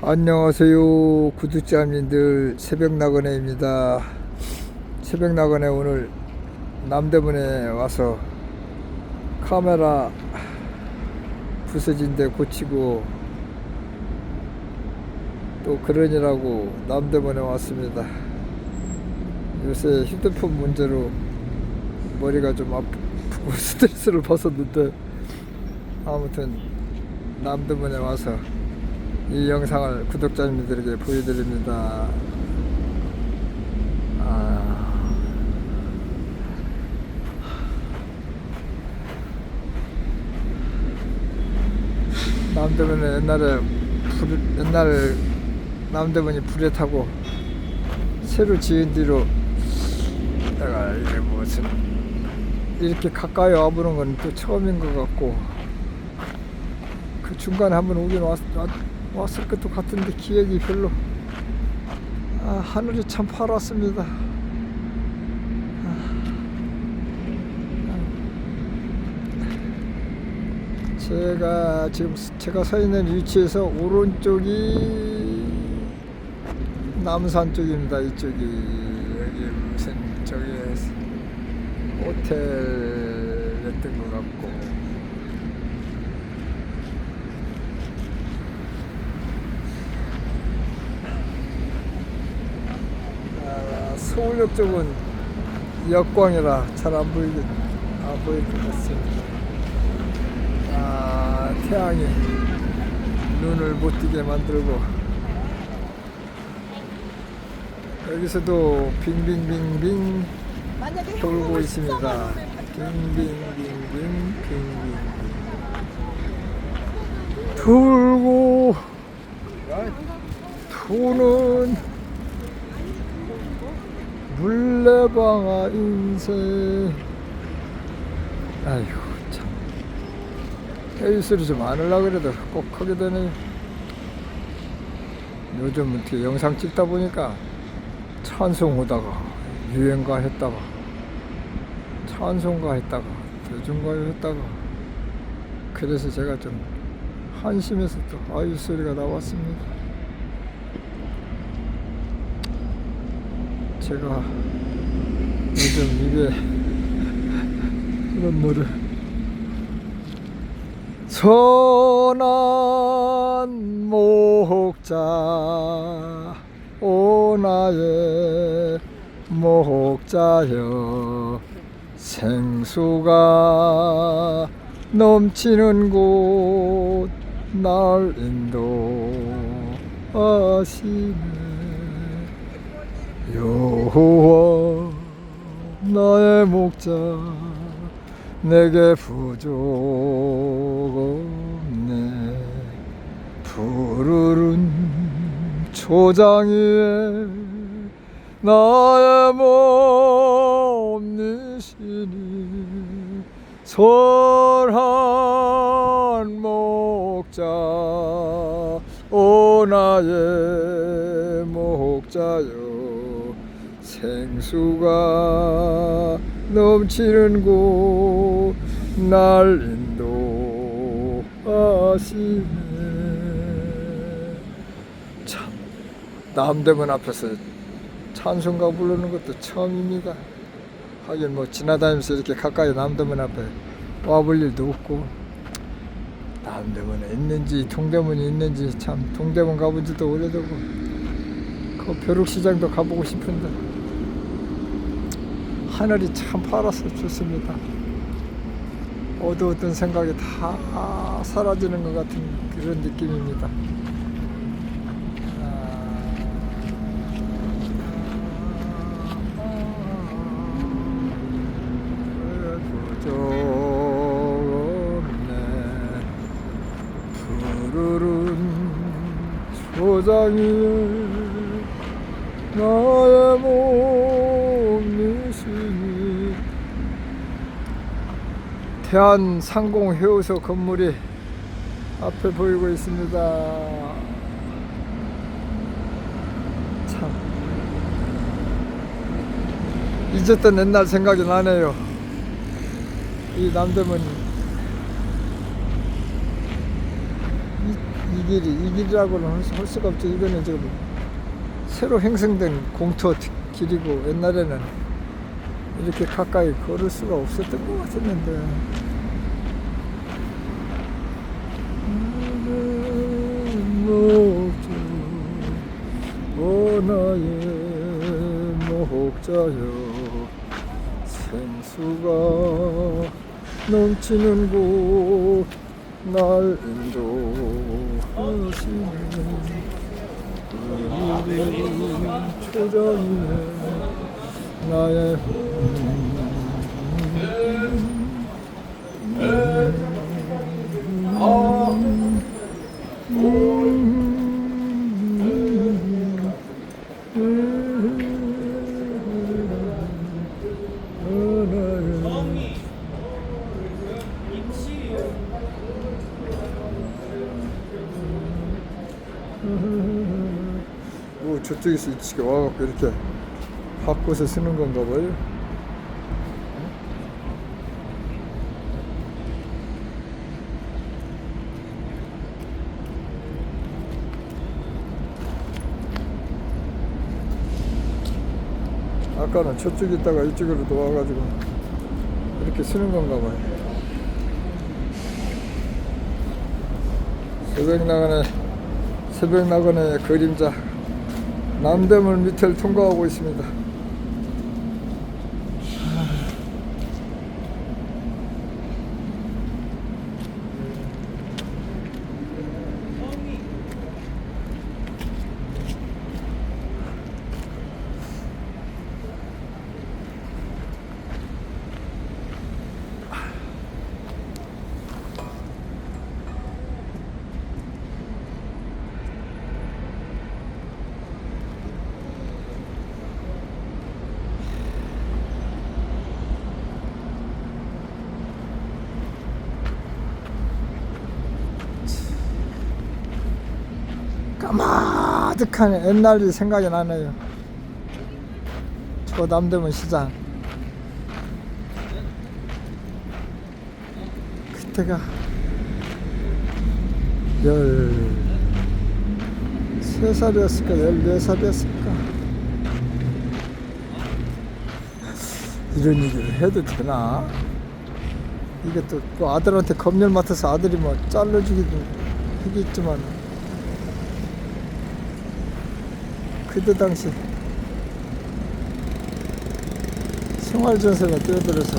안녕하세요. 구독자님들 새벽나그네입니다. 새벽나그네 오늘 남대문에 와서 카메라 부서진 데 고치고 또 그러느라고 남대문에 왔습니다. 요새 휴대폰 문제로 머리가 좀 아프고 스트레스를 받았는데 아무튼 남대문에 와서 이 영상을 구독자님들에게 보여드립니다. 아... 남대문에 옛날에 불, 옛날 남대문이 불에 타고 새로 지은 뒤로 내가 이게 무슨 이렇게 가까이 와보는 건 또 처음인 것 같고 그 중간에 한번 오긴 왔, 왔, 왔을 것도 같은데 기억이 별로. 아, 하늘이 참 파랗습니다. 아, 제가 지금 제가 서 있는 위치에서 오른쪽이 남산 쪽입니다. 이쪽이. 여기 무슨 저기 호텔이었던 것 같고 아, 서울역 쪽은 역광이라 잘 안 보이게 안 보일 것 같습니다. 아 태양이 눈을 못 뜨게 만들고 여기서도 빙빙빙빙 돌고 있습니다. 빙빙빙빙 빙빙빙 돌고 도는 물레방아 인생. 아이고 참. 헤이스를 좀안 하려고 그래도 꼭 하게 되네. 요즘 어떻게 영상 찍다 보니까 찬송하다가 유행가 했다가 찬송가 했다가 대중가요 했다가 그래서 제가 좀 한심해서 또 아유 소리가 나왔습니다 제가 요즘 입에 노래 선한 목자 오 나의 목자여. 생수가 넘치는 곳 날 인도하시네 여호와 나의 목자 내게 부족 없네. 푸르른 초장 위에 나의 몸 니시니 설한 목자 오 나의 목자여 생수가 넘치는 곳 날 인도하시네. 참 남대문 앞에서 찬송가 부르는 것도 처음입니다. 하긴 뭐 지나다니면서 이렇게 가까이 남대문 앞에 와볼 일도 없고 남대문에 있는지 동대문이 있는지 참 동대문 가본 지도 오래되고 그 벼룩시장도 가보고 싶은데 하늘이 참 파라서 좋습니다 어두웠던 생각이 다 사라지는 것 같은 그런 느낌입니다 나의 몸이시니 태안 상공 해우소 건물이 앞에 보이고 있습니다. 참 잊었던 옛날 생각이 나네요. 이 남대문 이, 길이 이 길이라고는 할, 수- 할 수가 없죠. 이거는 지금 새로 형성된 공터 티- 길이고 옛날에는 이렇게 가까이 걸을 수가 없었던 것 같았는데. 목주 오 나의 목자여 생수가 넘치는 곳 날 인도하시는 우리 초장이네 저쪽에서 이치게 와갖고 이렇게 바꿔서 쓰는 건가 봐요. 아까는 저쪽에 있다가 이쪽으로 와가지고 이렇게 쓰는 건가 봐요. 새벽 나간의 새벽 나간의 그림자 남대문 밑을 통과하고 있습니다. 까마득한 옛날이 생각이 나네요. 저 남대문 시장. 그때가 열 세 살이었을까, 열네 살이었을까. 이런 얘기를 해도 되나? 이게 또, 또 아들한테 검열 맡아서 아들이 뭐 잘라주기도 하겠지만 그때 당시 생활전선에 뛰어들어서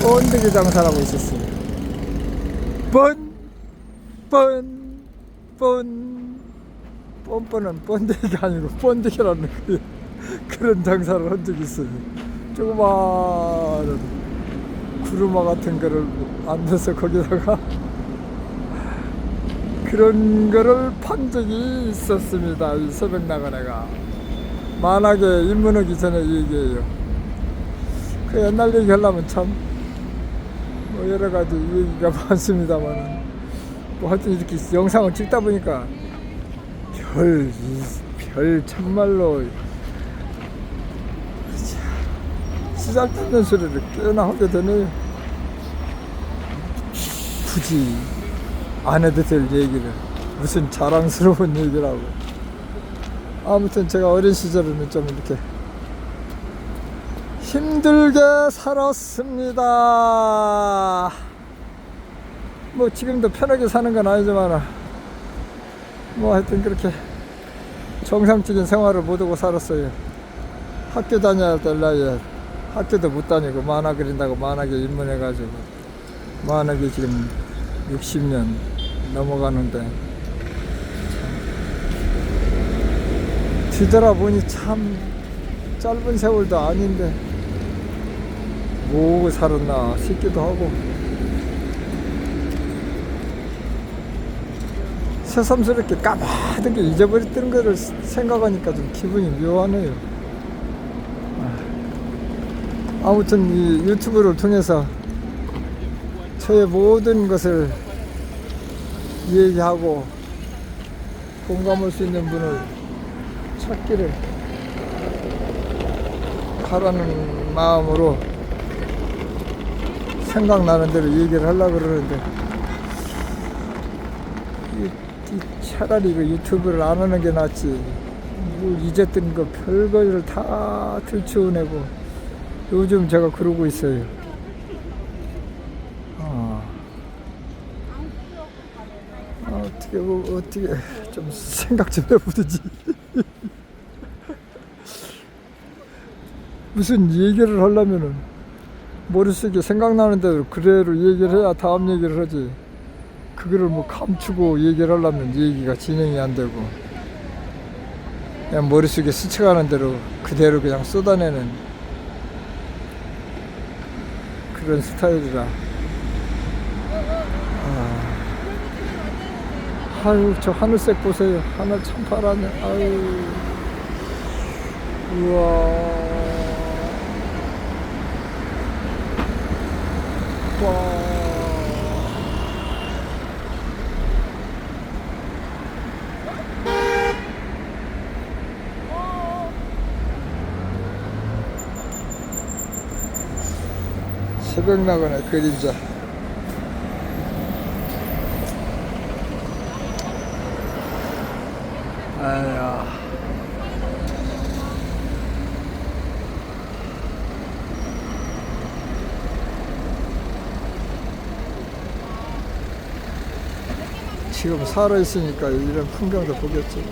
번데기 장사라고 있었어요. 번, 번, 번, 뻔뻔은 번데기가 아니고 번데기라는 그, 그런 장사를 한 적이 있어요. 조그마한 구루마 같은 거를 앉아서 거기다가 그런 거를 판 적이 있었습니다. 이 새벽 나가네가. 만하게 입문하기 전에 이 얘기예요. 그 옛날 얘기 하려면 참, 뭐 여러 가지 얘기가 많습니다만, 뭐 하여튼 이렇게 영상을 찍다 보니까 별, 이- 별 참말로 쓰잘데없는 소리를 꽤나 하게 되네요. 굳이 안 해도 될 얘기를. 무슨 자랑스러운 얘기라고. 아무튼 제가 어린 시절에는 좀 이렇게 힘들게 살았습니다. 뭐 지금도 편하게 사는 건 아니지만 뭐 하여튼 그렇게 정상적인 생활을 못 하고 살았어요. 학교 다녀야 될 나이에 학교도 못 다니고 만화 그린다고 만화계 입문해가지고 만화계 지금 60년 넘어가는데. 뒤돌아보니 참 짧은 세월도 아닌데. 뭐고 살았나 싶기도 하고. 새삼스럽게 까마득게 잊어버렸던 거를 생각하니까 좀 기분이 묘하네요. 아, 아무튼 이 유튜브를 통해서 저의 모든 것을 얘기하고 공감할 수 있는 분을 찾기를 바라는 마음으로 생각나는 대로 얘기를 하려고 그러는데 이, 이 차라리 그 유튜브를 안 하는 게 낫지. 뭐 잊었던 거 별거를 다 들추어내고 요즘 제가 그러고 있어요. 어. 뭐, 어떻게 좀 생각 좀 해보든지. 무슨 얘기를 하려면은 머릿속에 생각나는 대로 그대로 얘기를 해야 다음 얘기를 하지. 그거를 뭐 감추고 얘기를 하려면 얘기가 진행이 안 되고. 그냥 머릿속에 스쳐가는 대로 그대로 그냥 쏟아내는 그런 스타일이라. 아유, 저 하늘색 보세요. 하늘 참 파랗네. 아유. 우와. 와. 새벽 나거네 그림자. 아야. 지금 살아 있으니까 이런 풍경도 보겠지.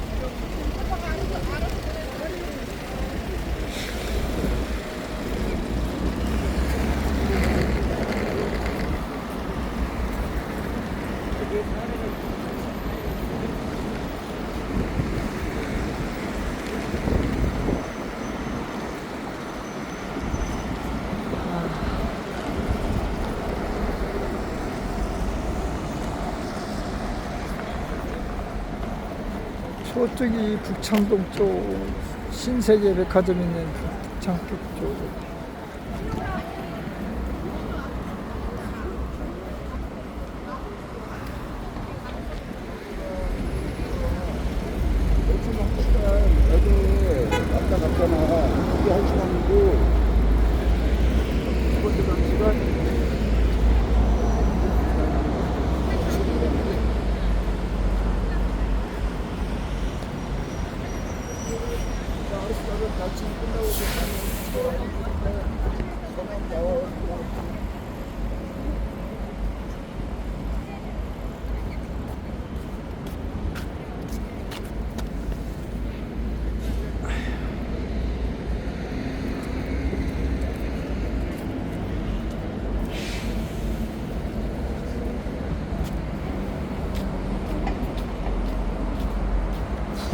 저쪽이 북창동 쪽 신세계 백화점 있는 북창동 쪽. 애들 왔다 갔잖아. 그게 한 시간이고. 두 번째 한 시간.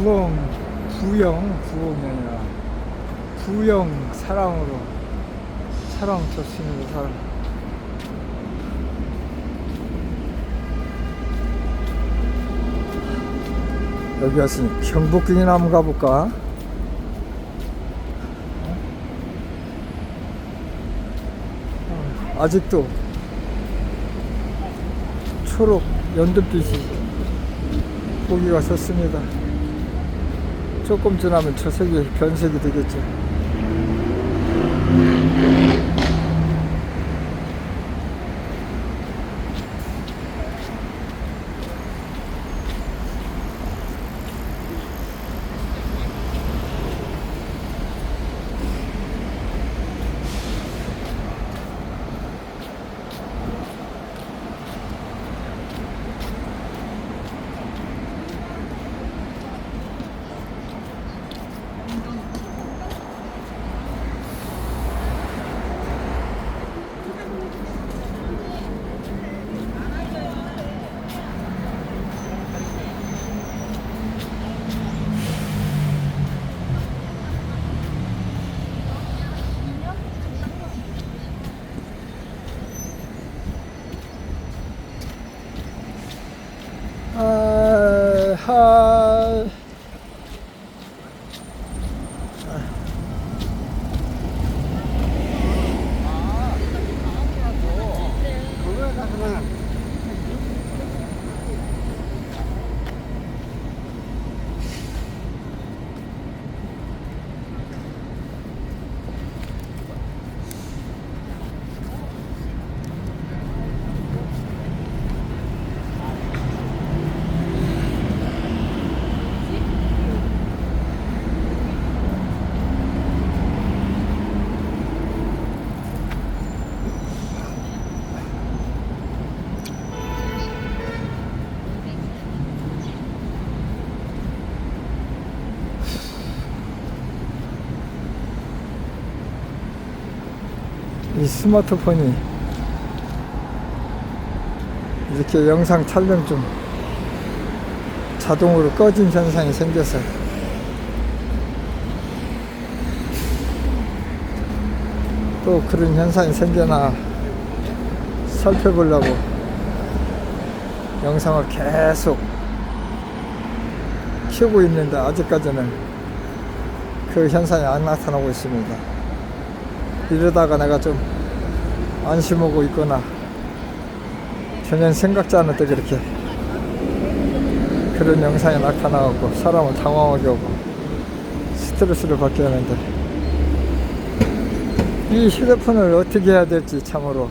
부엉, 부영, 부엉이 아니라 부영 사랑으로 사랑 좋습니다 사랑. 여기 왔으니 경복궁이나 한번 가볼까? 어, 아직도 초록 연두빛이 보기가 좋습니다. 조금 지나면 저 색이 변색이 되겠죠. 이 스마트폰이 이렇게 영상 촬영 중 자동으로 꺼진 현상이 생겨서 또 그런 현상이 생겨나 살펴보려고 영상을 계속 켜고 있는데 아직까지는 그 현상이 안 나타나고 있습니다. 이러다가 내가 좀 안심하고 있거나 전혀 생각지 않을 때 그렇게 그런 영상이 나타나고 사람을 당황하게 하고 스트레스를 받게 하는데 이 휴대폰을 어떻게 해야 될지 참으로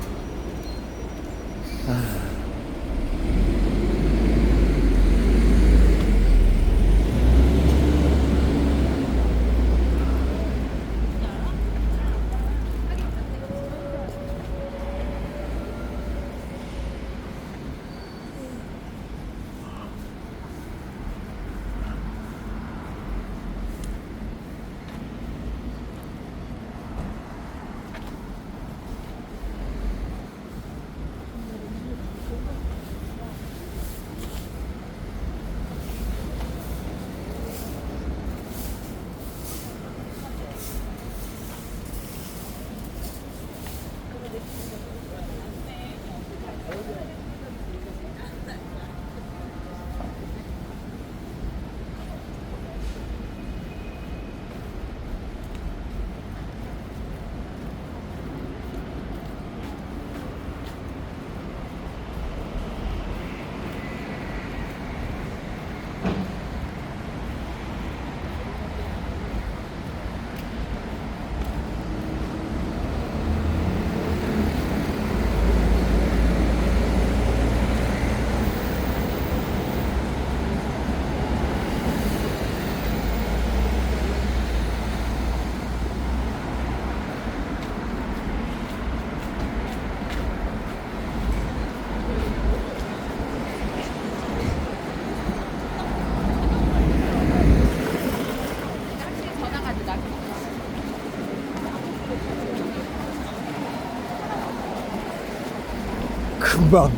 금방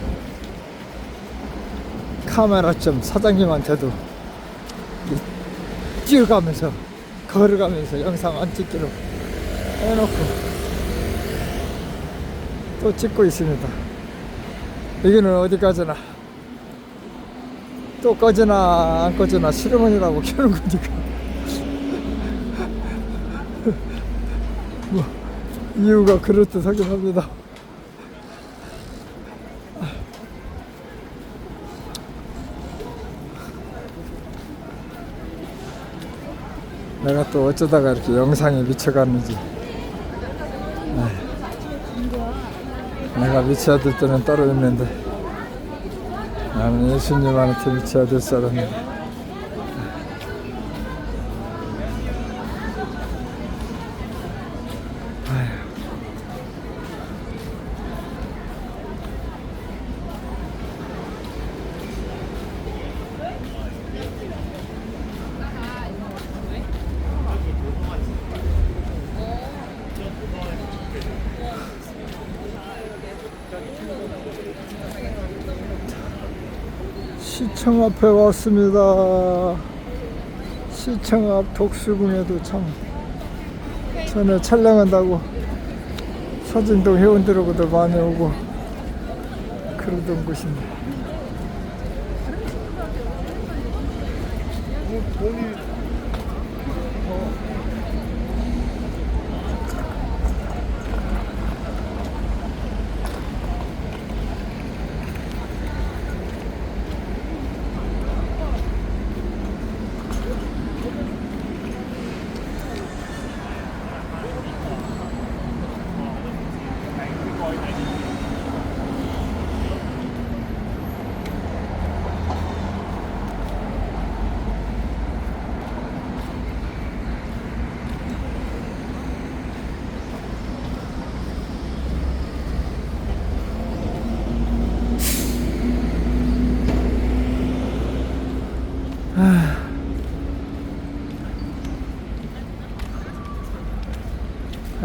카메라점 사장님한테도 이 뛰어가면서 걸어가면서 영상 안 찍기로 해놓고 또 찍고 있습니다. 여기는 어디까지나 또 꺼지나 안 꺼지나 실어머니라고 켜는 거니까 뭐 이유가 그럴듯 하긴 합니다. 내가 또 어쩌다가 이렇게 영상에 미쳐갔는지. 에휴, 내가 미쳐야 될 때는 따로 있는데. 나는 예수님한테 미쳐야 될 사람인데 시청 앞에 왔습니다. 시청 앞 독수궁에도 참 전에 촬영한다고 사진동 회원들하고도 많이 오고 그러던 곳인데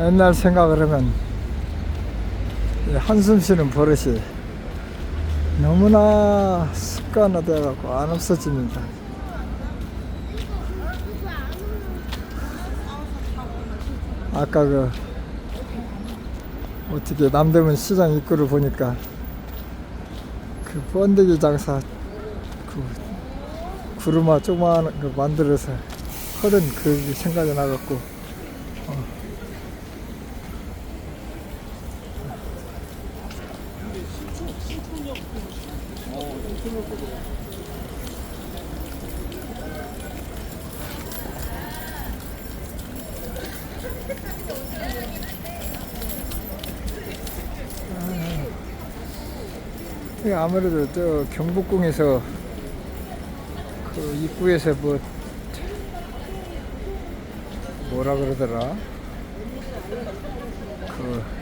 옛날 생각을 하면 이 한숨 쉬는 버릇이 너무나 습관화되어 갖고 안 없어집니다. 아까 그 어떻게 남대문 시장 입구를 보니까 그 번데기 장사 그 구루마 조그마한 거 만들어서 하던 그 생각이 나갖고 어. 이게 아무래도 저 경복궁에서 그 입구에서 뭐 뭐라 그러더라? 그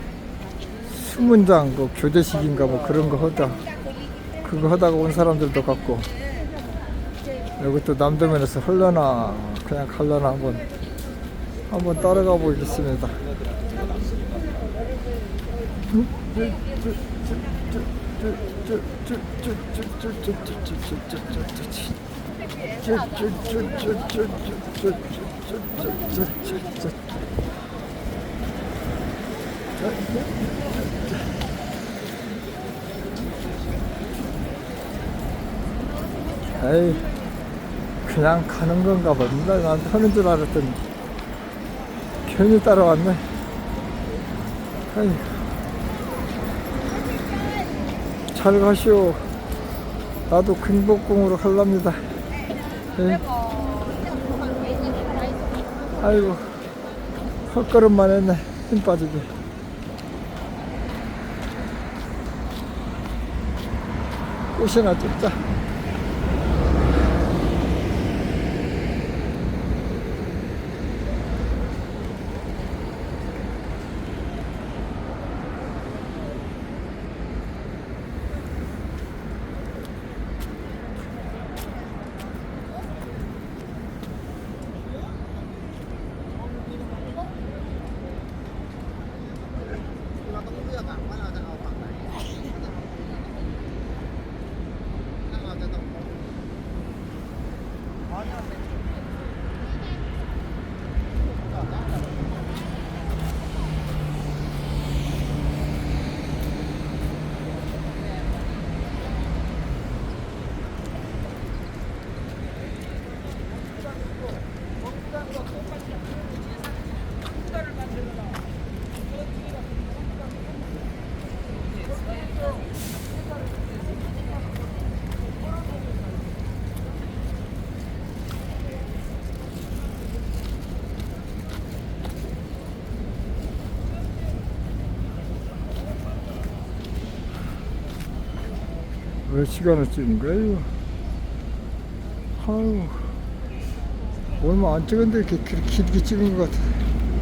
수문장 그 교대식인가 뭐 그런 거 하다. 그거 하다가 온 사람들도 같고. 여기 또 남대문에서 흘러나 그냥 갈려나 한번 한번 따라가 보겠습니다. 에이, 그냥 가는 건가 봐. 나 나한테 하는 줄 알았더니 괜히 따라왔네. 아이, 잘 가시오. 나도 근복궁으로 갈랍니다. 예. 아이고, 헛걸음만 했네. 힘 빠지게. 꽃이나 찍자. 왜 시간을 거야, 이거? 아유, 얼마 안 찍은데 이렇게 길- 길게 찍은 것 같아.